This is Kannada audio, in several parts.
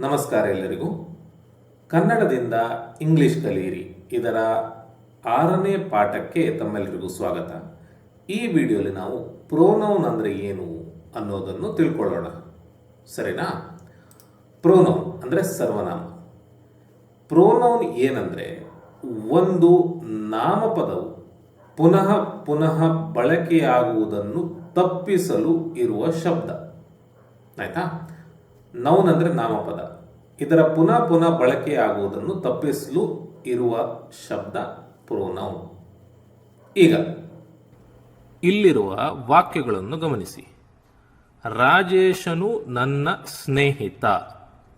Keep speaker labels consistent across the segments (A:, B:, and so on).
A: ನಮಸ್ಕಾರ ಎಲ್ಲರಿಗೂ. ಕನ್ನಡದಿಂದ ಇಂಗ್ಲಿಷ್ ಕಲಿಯಿರಿ. ಇದರ ಆರನೇ ಪಾಠಕ್ಕೆ ತಮ್ಮೆಲ್ಲರಿಗೂ ಸ್ವಾಗತ. ಈ ವಿಡಿಯೋಲಿ ನಾವು ಪ್ರೋನೌನ್ ಅಂದರೆ ಏನು ಅನ್ನೋದನ್ನು ತಿಳ್ಕೊಳ್ಳೋಣ. ಸರಿನಾ? ಪ್ರೋನೌನ್ ಅಂದರೆ ಸರ್ವನಾಮ. ಪ್ರೋನೌನ್ ಏನಂದರೆ ಒಂದು ನಾಮಪದವು ಪುನಃ ಪುನಃ ಬಳಕೆಯಾಗುವುದನ್ನು ತಪ್ಪಿಸಲು ಇರುವ ಶಬ್ದ. ಆಯ್ತಾ? ನೌನ್ ಅಂದರೆ ನಾಮಪದ. ಇದರ ಪುನಃ ಪುನಃ ಬಳಕೆಯಾಗುವುದನ್ನು ತಪ್ಪಿಸಲು ಇರುವ ಶಬ್ದ ಪ್ರೋನೌನ್. ಈಗ
B: ಇಲ್ಲಿರುವ ವಾಕ್ಯಗಳನ್ನು ಗಮನಿಸಿ. ರಾಜೇಶನು ನನ್ನ ಸ್ನೇಹಿತ.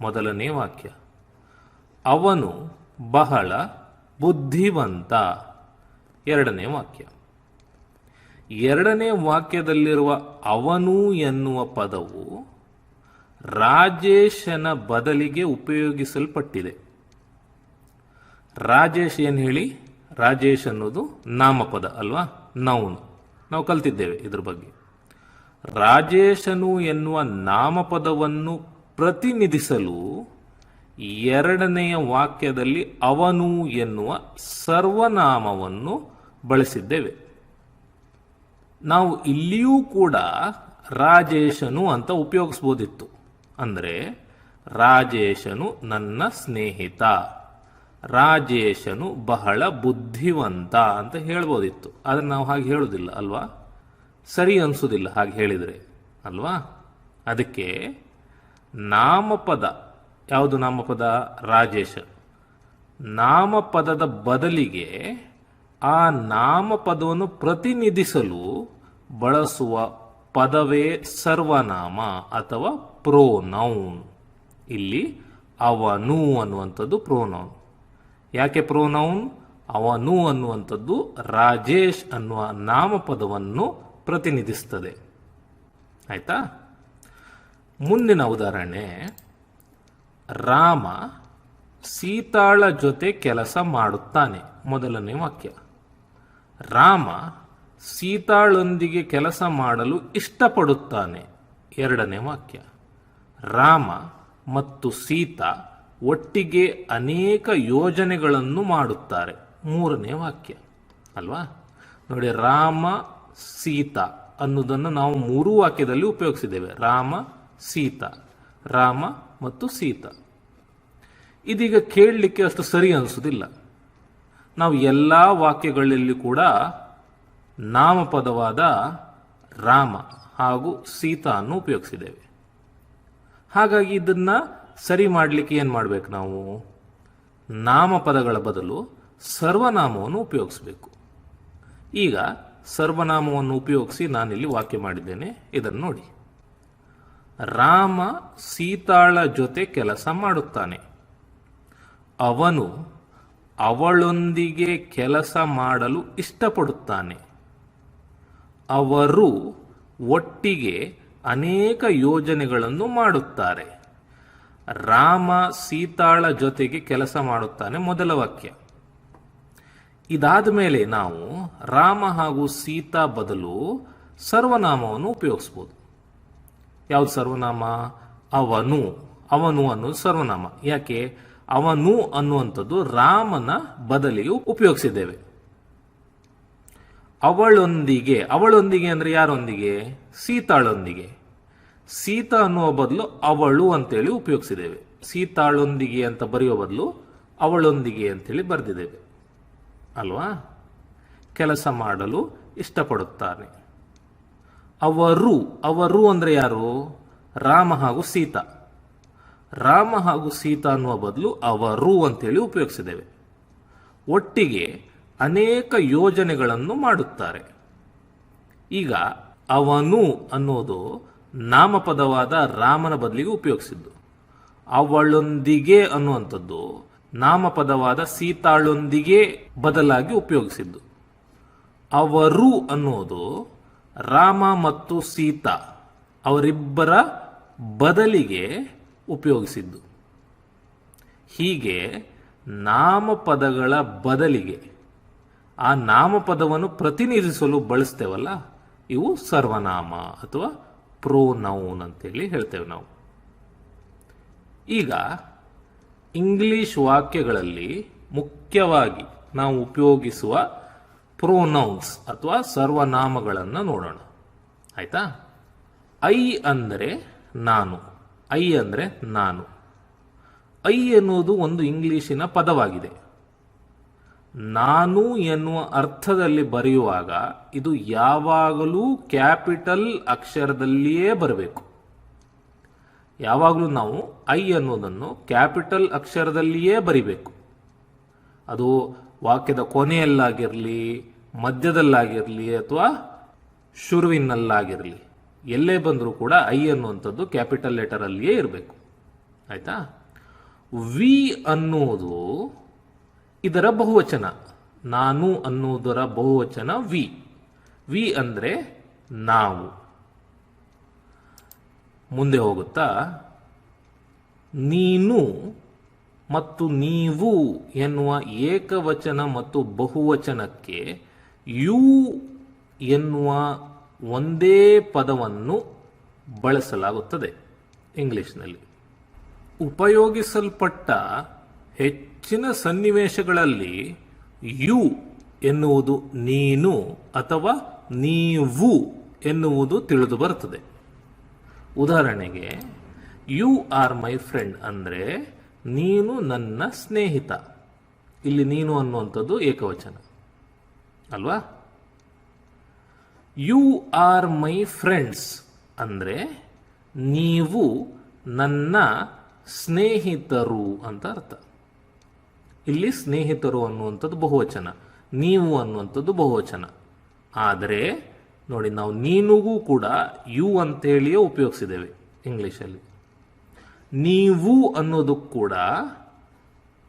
B: ಮೊದಲನೇ ವಾಕ್ಯ. ಅವನು ಬಹಳ ಬುದ್ಧಿವಂತ. ಎರಡನೇ ವಾಕ್ಯ. ಎರಡನೇ ವಾಕ್ಯದಲ್ಲಿರುವ ಅವನು ಎನ್ನುವ ಪದವು ರಾಜೇಶನ ಬದಲಿಗೆ ಉಪಯೋಗಿಸಲ್ಪಟ್ಟಿದೆ. ರಾಜೇಶ್ ಏನು ಹೇಳಿ? ರಾಜೇಶ್ ಅನ್ನೋದು ನಾಮಪದ ಅಲ್ವಾ? ನೌನ್ ನಾವು ಕಲ್ತಿದ್ದೇವೆ ಇದ್ರ ಬಗ್ಗೆ. ರಾಜೇಶನು ಎನ್ನುವ ನಾಮಪದವನ್ನು ಪ್ರತಿನಿಧಿಸಲು ಎರಡನೆಯ ವಾಕ್ಯದಲ್ಲಿ ಅವನು ಎನ್ನುವ ಸರ್ವನಾಮವನ್ನು ಬಳಸಿದ್ದೇವೆ. ನಾವು ಇಲ್ಲಿಯೂ ಕೂಡ ರಾಜೇಶನು ಅಂತ ಉಪಯೋಗಿಸ್ಬೋದಿತ್ತು. ಅಂದರೆ ರಾಜೇಶನು ನನ್ನ ಸ್ನೇಹಿತ. ರಾಜೇಶನು ಬಹಳ ಬುದ್ಧಿವಂತ ಅಂತ ಹೇಳ್ಬೋದಿತ್ತು. ಆದರೆ ನಾವು ಹಾಗೆ ಹೇಳೋದಿಲ್ಲ, ಅಲ್ವಾ? ಸರಿ ಅನಿಸೋದಿಲ್ಲ ಹಾಗೆ ಹೇಳಿದರೆ, ಅಲ್ವಾ? ಅದಕ್ಕೆ ನಾಮಪದ. ಯಾವುದು ನಾಮಪದ? ರಾಜೇಶ. ನಾಮಪದದ ಬದಲಿಗೆ ಆ ನಾಮಪದವನ್ನು ಪ್ರತಿನಿಧಿಸಲು ಬಳಸುವ ಪದವೇ ಸರ್ವನಾಮ ಅಥವಾ ಪ್ರೋನೌನ್ ಇಲ್ಲಿ ಅವನು ಅನ್ನುವಂಥದ್ದು ಪ್ರೋನೌನ್ ಯಾಕೆ ಪ್ರೋನೌನ್ ಅವನು ಅನ್ನುವಂಥದ್ದು ರಾಜೇಶ್ ಅನ್ನುವ ನಾಮಪದವನ್ನು ಪ್ರತಿನಿಧಿಸ್ತದೆ. ಆಯ್ತಾ? ಮುಂದಿನ ಉದಾಹರಣೆ. ರಾಮ ಸೀತಾಳ ಜೊತೆ ಕೆಲಸ ಮಾಡುತ್ತಾನೆ. ಮೊದಲನೇ ವಾಕ್ಯ. ರಾಮ ಸೀತಾಳೊಂದಿಗೆ ಕೆಲಸ ಮಾಡಲು ಇಷ್ಟಪಡುತ್ತಾನೆ. ಎರಡನೇ ವಾಕ್ಯ. ರಾಮ ಮತ್ತು ಸೀತಾ ಒಟ್ಟಿಗೆ ಅನೇಕ ಯೋಜನೆಗಳನ್ನು ಮಾಡುತ್ತಾರೆ. ಮೂರನೇ ವಾಕ್ಯ. ಅಲ್ವಾ? ನೋಡಿ, ರಾಮ, ಸೀತಾ ಅನ್ನೋದನ್ನು ನಾವು ಮೂರು ವಾಕ್ಯದಲ್ಲಿ ಉಪಯೋಗಿಸಿದ್ದೇವೆ. ರಾಮ, ಸೀತಾ. ರಾಮ ಮತ್ತು ಸೀತಾ. ಇದೀಗ ಕೇಳಲಿಕ್ಕೆ ಅಷ್ಟು ಸರಿ ಅನಿಸೋದಿಲ್ಲ. ನಾವು ಎಲ್ಲ ವಾಕ್ಯಗಳಲ್ಲಿ ಕೂಡ ನಾಮಪದವಾದ ರಾಮ ಹಾಗೂ ಸೀತಾ ಅನ್ನು ಉಪಯೋಗಿಸಿದ್ದೇವೆ. ಹಾಗಾಗಿ ಇದನ್ನು ಸರಿ ಮಾಡಲಿಕ್ಕೆ ಏನು ಮಾಡಬೇಕು ನಾವು? ನಾಮಪದಗಳ ಬದಲು ಸರ್ವನಾಮವನ್ನು ಉಪಯೋಗಿಸಬೇಕು. ಈಗ ಸರ್ವನಾಮವನ್ನು ಉಪಯೋಗಿಸಿ ನಾನಿಲ್ಲಿ ವಾಕ್ಯ ಮಾಡಿದ್ದೇನೆ, ಇದನ್ನು ನೋಡಿ. ರಾಮ ಸೀತಾಳ ಜೊತೆ ಕೆಲಸ ಮಾಡುತ್ತಾನೆ. ಅವನು ಅವಳೊಂದಿಗೆ ಕೆಲಸ ಮಾಡಲು ಇಷ್ಟಪಡುತ್ತಾನೆ. ಅವರು ಒಟ್ಟಿಗೆ ಅನೇಕ ಯೋಜನೆಗಳನ್ನು ಮಾಡುತ್ತಾರೆ. ರಾಮ ಸೀತಾಳ ಜೊತೆಗೆ ಕೆಲಸ ಮಾಡುತ್ತಾನೆ ಮೊದಲ ವಾಕ್ಯ. ಇದಾದ ಮೇಲೆ ನಾವು ರಾಮ ಹಾಗೂ ಸೀತಾ ಬದಲು ಸರ್ವನಾಮವನ್ನು ಉಪಯೋಗಿಸ್ಬೋದು. ಯಾವುದು ಸರ್ವನಾಮ? ಅವನು. ಅವನು ಅನ್ನೋದು ಸರ್ವನಾಮ. ಯಾಕೆ? ಅವನು ಅನ್ನುವಂಥದ್ದು ರಾಮನ ಬದಲಿಗೆ ಉಪಯೋಗಿಸಿದ್ದೇವೆ. ಅವಳೊಂದಿಗೆ ಅವಳೊಂದಿಗೆ ಅಂದರೆ ಯಾರೊಂದಿಗೆ? ಸೀತಾಳೊಂದಿಗೆ. ಸೀತಾ ಅನ್ನುವ ಬದಲು ಅವಳು ಅಂತೇಳಿ ಉಪಯೋಗಿಸಿದ್ದೇವೆ. ಸೀತಾಳೊಂದಿಗೆ ಅಂತ ಬರೆಯುವ ಬದಲು ಅವಳೊಂದಿಗೆ ಅಂತೇಳಿ ಬರೆದಿದ್ದೇವೆ. ಅಲ್ವಾ? ಕೆಲಸ ಮಾಡಲು ಇಷ್ಟಪಡುತ್ತಾನೆ. ಅವರು ಅವರು ಅಂದರೆ ಯಾರು? ರಾಮ ಹಾಗೂ ಸೀತಾ. ರಾಮ ಹಾಗೂ ಸೀತಾ ಅನ್ನುವ ಬದಲು ಅವರು ಅಂತೇಳಿ ಉಪಯೋಗಿಸಿದ್ದೇವೆ. ಒಟ್ಟಿಗೆ ಅನೇಕ ಯೋಜನೆಗಳನ್ನು ಮಾಡುತ್ತಾರೆ. ಈಗ ಅವನು ಅನ್ನೋದು ನಾಮಪದವಾದ ರಾಮನ ಬದಲಿಗೆ ಉಪಯೋಗಿಸಿದ್ದು. ಅವಳೊಂದಿಗೆ ಅನ್ನುವಂಥದ್ದು ನಾಮಪದವಾದ ಸೀತಾಳೊಂದಿಗೆ ಬದಲಾಗಿ ಉಪಯೋಗಿಸಿದ್ದು. ಅವರು ಅನ್ನೋದು ರಾಮ ಮತ್ತು ಸೀತಾ ಅವರಿಬ್ಬರ ಬದಲಿಗೆ ಉಪಯೋಗಿಸಿದ್ದು. ಹೀಗೆ ನಾಮಪದಗಳ ಬದಲಿಗೆ ಆ ನಾಮಪದವನ್ನು ಪ್ರತಿನಿಧಿಸಲು ಬಳಸ್ತೇವಲ್ಲ? ಇವು ಸರ್ವನಾಮ ಅಥವಾ ಪ್ರೋನೌನ್ ಅಂತೇಳಿ ಹೇಳ್ತೇವೆ ನಾವು. ಈಗ ಇಂಗ್ಲಿಷ್ ವಾಕ್ಯಗಳಲ್ಲಿ ಮುಖ್ಯವಾಗಿ ನಾವು ಉಪಯೋಗಿಸುವ ಪ್ರೋನೌನ್ಸ್ ಅಥವಾ ಸರ್ವನಾಮಗಳನ್ನು ನೋಡೋಣ. ಆಯ್ತಾ? ಐ ಅಂದರೆ ನಾನು. ಐ ಅಂದರೆ ನಾನು. ಐ ಎನ್ನುವುದು ಒಂದು ಇಂಗ್ಲಿಶಿನ ಪದವಾಗಿದೆ. ನಾನು ಎನ್ನುವ ಅರ್ಥದಲ್ಲಿ ಬರೆಯುವಾಗ ಇದು ಯಾವಾಗಲೂ ಕ್ಯಾಪಿಟಲ್ ಅಕ್ಷರದಲ್ಲಿಯೇ ಬರಬೇಕು. ಯಾವಾಗಲೂ ನಾವು ಐ ಅನ್ನೋದನ್ನು ಕ್ಯಾಪಿಟಲ್ ಅಕ್ಷರದಲ್ಲಿಯೇ ಬರಿಬೇಕು. ಅದು ವಾಕ್ಯದ ಕೊನೆಯಲ್ಲಾಗಿರಲಿ, ಮಧ್ಯದಲ್ಲಾಗಿರಲಿ ಅಥವಾ ಶುರುವಿನಲ್ಲಾಗಿರಲಿ, ಎಲ್ಲೇ ಬಂದರೂ ಕೂಡ ಐ ಅನ್ನುವಂಥದ್ದು ಕ್ಯಾಪಿಟಲ್ ಲೆಟರಲ್ಲಿಯೇ ಇರಬೇಕು. ಆಯಿತಾ? ವಿ ಅನ್ನುವುದು ಇದರ ಬಹುವಚನ. ನಾನು ಅನ್ನುವುದರ ಬಹುವಚನ ವಿ. ವಿ ಅಂದರೆ ನಾವು. ಮುಂದೆ ಹೋಗುತ್ತಾ, ನೀನು ಮತ್ತು ನೀವು ಎನ್ನುವ ಏಕವಚನ ಮತ್ತು ಬಹುವಚನಕ್ಕೆ ಯು ಎನ್ನುವ ಒಂದೇ ಪದವನ್ನು ಬಳಸಲಾಗುತ್ತದೆ. ಇಂಗ್ಲಿಷ್ನಲ್ಲಿ. ಉಪಯೋಗಿಸಲ್ಪಟ್ಟ ಹೆಚ್ಚಿನ ಸನ್ನಿವೇಶಗಳಲ್ಲಿ ಯು ಎನ್ನುವುದು ನೀನು ಅಥವಾ ನೀವು ಎನ್ನುವುದು ತಿಳಿದು ಬರುತ್ತದೆ. ಉದಾಹರಣೆಗೆ, ಯು ಆರ್ ಮೈ ಫ್ರೆಂಡ್ ಅಂದರೆ ನೀನು ನನ್ನ ಸ್ನೇಹಿತ. ಇಲ್ಲಿ ನೀನು ಅನ್ನುವಂಥದ್ದು ಏಕವಚನ. ಅಲ್ವಾ? ಯು ಆರ್ ಮೈ ಫ್ರೆಂಡ್ಸ್ ಅಂದರೆ ನೀವು ನನ್ನ ಸ್ನೇಹಿತರು ಅಂತ ಅರ್ಥ. ಇಲ್ಲಿ ಸ್ನೇಹಿತರು ಅನ್ನುವಂಥದ್ದು ಬಹುವಚನ, ನೀವು ಅನ್ನುವಂಥದ್ದು ಬಹುವಚನ. ಆದರೆ, ನೋಡಿ, ನಾವು ನೀನುಗೂ ಕೂಡ ಯು ಅಂತೇಳಿಯೇ ಉಪಯೋಗಿಸಿದ್ದೇವೆ ಇಂಗ್ಲೀಷಲ್ಲಿ. ನೀವು ಅನ್ನೋದು ಕೂಡ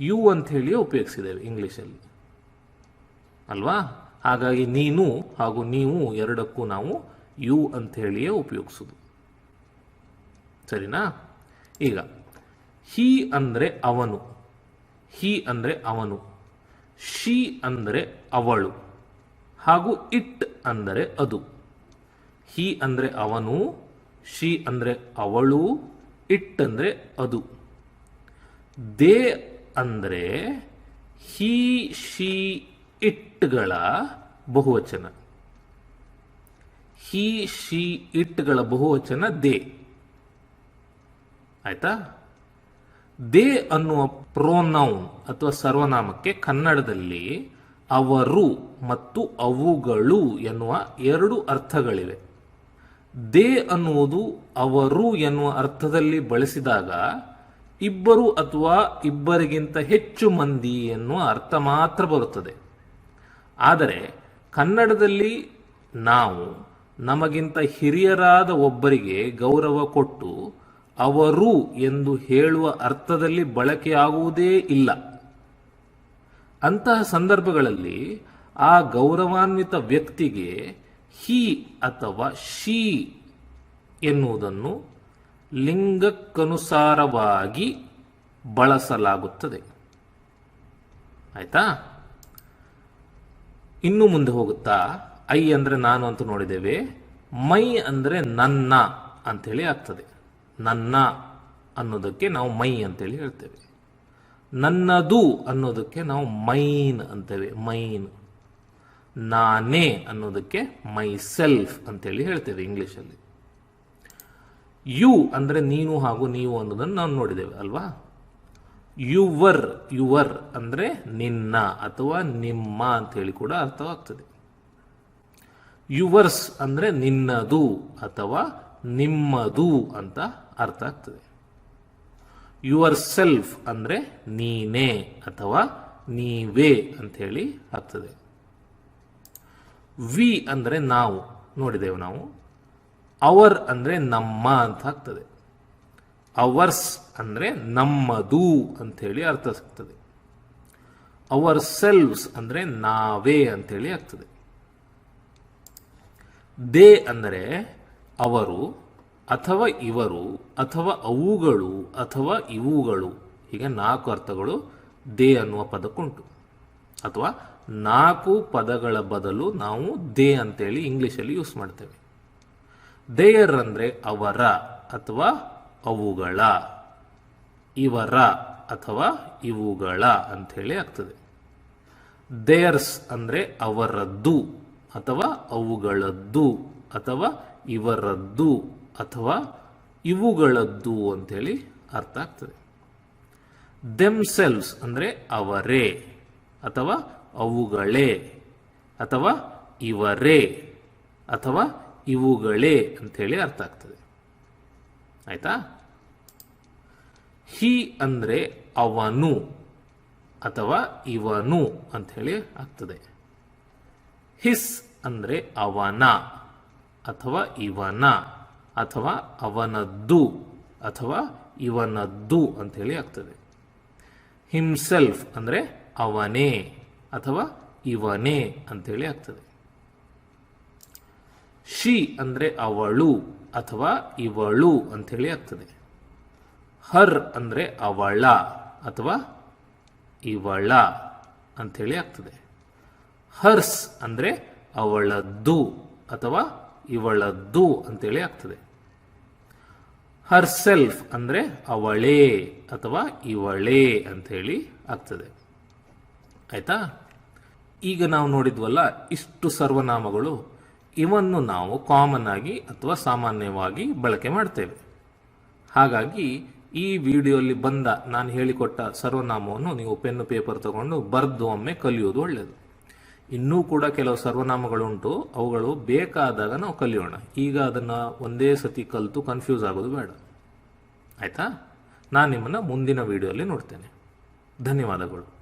B: ಯು ಅಂತೇಳಿಯೇ ಉಪಯೋಗಿಸಿದ್ದೇವೆ ಇಂಗ್ಲೀಷಲ್ಲಿ. ಅಲ್ವಾ? ಹಾಗಾಗಿ ನೀನು ಹಾಗೂ ನೀವು ಎರಡಕ್ಕೂ ನಾವು ಯು ಅಂತೇಳಿಯೇ ಉಪಯೋಗಿಸೋದು. ಸರಿನಾ? ಈಗ, ಹಿ ಅಂದರೆ ಅವನು. ಹಿ ಅಂದರೆ ಅವನು, ಶಿ ಅಂದರೆ ಅವಳು, ಹಾಗೂ ಇಟ್ ಅಂದರೆ ಅದು. ಹಿ ಅಂದರೆ ಅವನು, ಶಿ ಅಂದರೆ ಅವಳು, ಇಟ್ ಅಂದರೆ ಅದು. ದೇ ಅಂದರೆ ಹಿ, ಶಿ, ಇಟ್ಗಳ ಬಹುವಚನ. ಹಿ, ಶಿ, ಇಟ್ಗಳ ಬಹುವಚನ ದೇ. ಆಯ್ತಾ? ದೇ ಅನ್ನುವ ಪ್ರೋನೌನ್ ಅಥವಾ ಸರ್ವನಾಮಕ್ಕೆ ಕನ್ನಡದಲ್ಲಿ ಅವರು ಮತ್ತು ಅವುಗಳು ಎನ್ನುವ ಎರಡು ಅರ್ಥಗಳಿವೆ. ದೇ ಅನ್ನುವುದು ಅವರು ಎನ್ನುವ ಅರ್ಥದಲ್ಲಿ ಬಳಸಿದಾಗ ಇಬ್ಬರು ಅಥವಾ ಇಬ್ಬರಿಗಿಂತ ಹೆಚ್ಚು ಮಂದಿ ಎನ್ನುವ ಅರ್ಥ ಮಾತ್ರ ಬರುತ್ತದೆ. ಆದರೆ ಕನ್ನಡದಲ್ಲಿ ನಾವು ನಮಗಿಂತ ಹಿರಿಯರಾದ ಒಬ್ಬರಿಗೆ ಗೌರವ ಕೊಟ್ಟು ಅವರು ಎಂದು ಹೇಳುವ ಅರ್ಥದಲ್ಲಿ ಬಳಕೆಯಾಗುವುದೇ ಇಲ್ಲ. ಅಂತಹ ಸಂದರ್ಭಗಳಲ್ಲಿ ಆ ಗೌರವಾನ್ವಿತ ವ್ಯಕ್ತಿಗೆ ಹಿ ಅಥವಾ ಶಿ ಎನ್ನುವುದನ್ನು ಲಿಂಗಕ್ಕನುಸಾರವಾಗಿ ಬಳಸಲಾಗುತ್ತದೆ. ಆಯ್ತಾ? ಇನ್ನು ಮುಂದೆ ಹೋಗುತ್ತಾ, ಐ ಅಂದರೆ ನಾನು ಅಂತ ನೋಡಿದ್ದೇವೆ, ಮೈ ಅಂದರೆ ನನ್ನ ಅಂಥೇಳಿ ಆಗ್ತದೆ. ನನ್ನ ಅನ್ನೋದಕ್ಕೆ ನಾವು ಮೈ ಅಂತೇಳಿ ಹೇಳ್ತೇವೆ. ನನ್ನದು ಅನ್ನೋದಕ್ಕೆ ನಾವು ಮೈನ್ ಅಂತೇವೆ, ಮೈನ್. ನಾನೇ ಅನ್ನೋದಕ್ಕೆ ಮೈ ಸೆಲ್ಫ್ ಅಂತೇಳಿ ಹೇಳ್ತೇವೆ ಇಂಗ್ಲೀಷಲ್ಲಿ. ಯು ಅಂದರೆ ನೀನು ಹಾಗೂ ನೀವು ಅನ್ನೋದನ್ನು ನಾವು ನೋಡಿದ್ದೇವೆ, ಅಲ್ವಾ? ಯುವರ್ ಯುವರ್ ಅಂದರೆ ನಿನ್ನ ಅಥವಾ ನಿಮ್ಮ ಅಂತೇಳಿ ಕೂಡ ಅರ್ಥವಾಗ್ತದೆ. ಯುವರ್ಸ್ ಅಂದರೆ ನಿನ್ನದು ಅಥವಾ ನಿಮ್ಮದು ಅಂತ ಅರ್ಥ ಆಗ್ತದೆ. ಯುವರ್ ಸೆಲ್ಫ್ ಅಂದರೆ ನೀನೇ ಅಥವಾ ನೀವೇ ಅಂಥೇಳಿ ಆಗ್ತದೆ. ವಿ ಅಂದರೆ ನಾವು, ನೋಡಿದೆವು ನಾವು. ಅವರ್ ಅಂದರೆ ನಮ್ಮ ಅಂತ ಆಗ್ತದೆ. ಅವರ್ಸ್ ಅಂದರೆ ನಮ್ಮದು ಅಂಥೇಳಿ ಅರ್ಥ ಸಿಗ್ತದೆ ಅವರ್ ಸೆಲ್ವ್ಸ್ ಅಂದರೆ ನಾವೇ ಅಂಥೇಳಿ ಆಗ್ತದೆ. ದೇ ಅಂದರೆ ಅವರು ಅಥವಾ ಇವರು, ಅಥವಾ ಅವುಗಳು, ಅಥವಾ ಇವುಗಳು. ಹೀಗೆ ನಾಲ್ಕು ಅರ್ಥಗಳು ದೇ ಅನ್ನುವ ಪದಕ್ಕುಂಟು. ಅಥವಾ ನಾಲ್ಕು ಪದಗಳ ಬದಲು ನಾವು ದೇ ಅಂತೇಳಿ ಇಂಗ್ಲೀಷಲ್ಲಿ ಯೂಸ್ ಮಾಡ್ತೇವೆ. ದೇಯರ್ ಅಂದರೆ ಅವರ ಅಥವಾ ಅವುಗಳ. ಇವರ ಅಥವಾ ಇವುಗಳ ಅಂಥೇಳಿ ಆಗ್ತದೆ. ದೇಯರ್ಸ್ ಅಂದರೆ ಅವರದ್ದು ಅಥವಾ ಅವುಗಳದ್ದು. ಅಥವಾ ಇವರದ್ದು ಅಥವಾ ಇವುಗಳದ್ದು ಅಂತೇಳಿ ಅರ್ಥ ಆಗ್ತದೆ. ದೆಮ್ಸೆಲ್ಸ್ ಅಂದರೆ ಅವರೇ ಅಥವಾ ಅವುಗಳೇ ಅಥವಾ ಇವರೇ ಅಥವಾ ಇವುಗಳೇ ಅಂಥೇಳಿ ಅರ್ಥ ಆಗ್ತದೆ. ಆಯ್ತಾ? ಹಿ ಅಂದರೆ ಅವನು ಅಥವಾ ಇವನು ಅಂಥೇಳಿ ಆಗ್ತದೆ. ಹಿಸ್ ಅಂದರೆ ಅವನ. ಅಥವಾ ಇವನ, ಅಥವಾ ಅವನದ್ದು, ಅಥವಾ ಇವನದ್ದು ಅಂಥೇಳಿ ಆಗ್ತದೆ. ಹಿಮ್ಸೆಲ್ಫ್ ಅಂದರೆ ಅವನೇ ಅಥವಾ ಇವನೇ ಅಂಥೇಳಿ ಆಗ್ತದೆ. ಶಿ ಅಂದರೆ ಅವಳು ಅಥವಾ ಇವಳು ಅಂಥೇಳಿ ಆಗ್ತದೆ. ಹರ್ ಅಂದರೆ ಅವಳ ಅಥವಾ ಇವಳ ಅಂಥೇಳಿ ಆಗ್ತದೆ. ಹರ್ಸ್ ಅಂದರೆ ಅವಳದ್ದು ಅಥವಾ ಇವಳದ್ದು ಅಂತೇಳಿ ಆಗ್ತದೆ. ಹರ್ ಸೆಲ್ಫ್ ಅಂದರೆ ಅವಳೇ ಅಥವಾ ಇವಳೇ ಅಂಥೇಳಿ ಆಗ್ತದೆ. ಆಯಿತಾ? ಈಗ ನಾವು ನೋಡಿದ್ವಲ್ಲ, ಇಷ್ಟು ಸರ್ವನಾಮಗಳು ಇವನ್ನು ನಾವು ಕಾಮನ್ ಆಗಿ ಅಥವಾ ಸಾಮಾನ್ಯವಾಗಿ ಬಳಕೆ ಮಾಡ್ತೇವೆ. ಹಾಗಾಗಿ ಈ ವಿಡಿಯೋಲಿ ಬಂದ ನಾನು ಹೇಳಿಕೊಟ್ಟ ಸರ್ವನಾಮವನ್ನು ನೀವು ಪೆನ್ನು ಪೇಪರ್ ತಗೊಂಡು ಬರೆದು ಒಮ್ಮೆ ಕಲಿಯೋದು ಒಳ್ಳೆಯದು ಇನ್ನೂ ಕೂಡ ಕೆಲವು ಸರ್ವನಾಮಗಳುಂಟು. ಅವುಗಳು ಬೇಕಾದಾಗ ನಾವು ಕಲಿಯೋಣ. ಈಗ ಅದನ್ನು ಒಂದೇ ಸತಿ ಕಲಿತು ಕನ್ಫ್ಯೂಸ್ ಆಗೋದು ಬೇಡ. ಆಯಿತಾ? ನಾನು ನಿಮ್ಮನ್ನು ಮುಂದಿನ ವಿಡಿಯೋಲಿ ನೋಡ್ತೇನೆ. ಧನ್ಯವಾದಗಳು.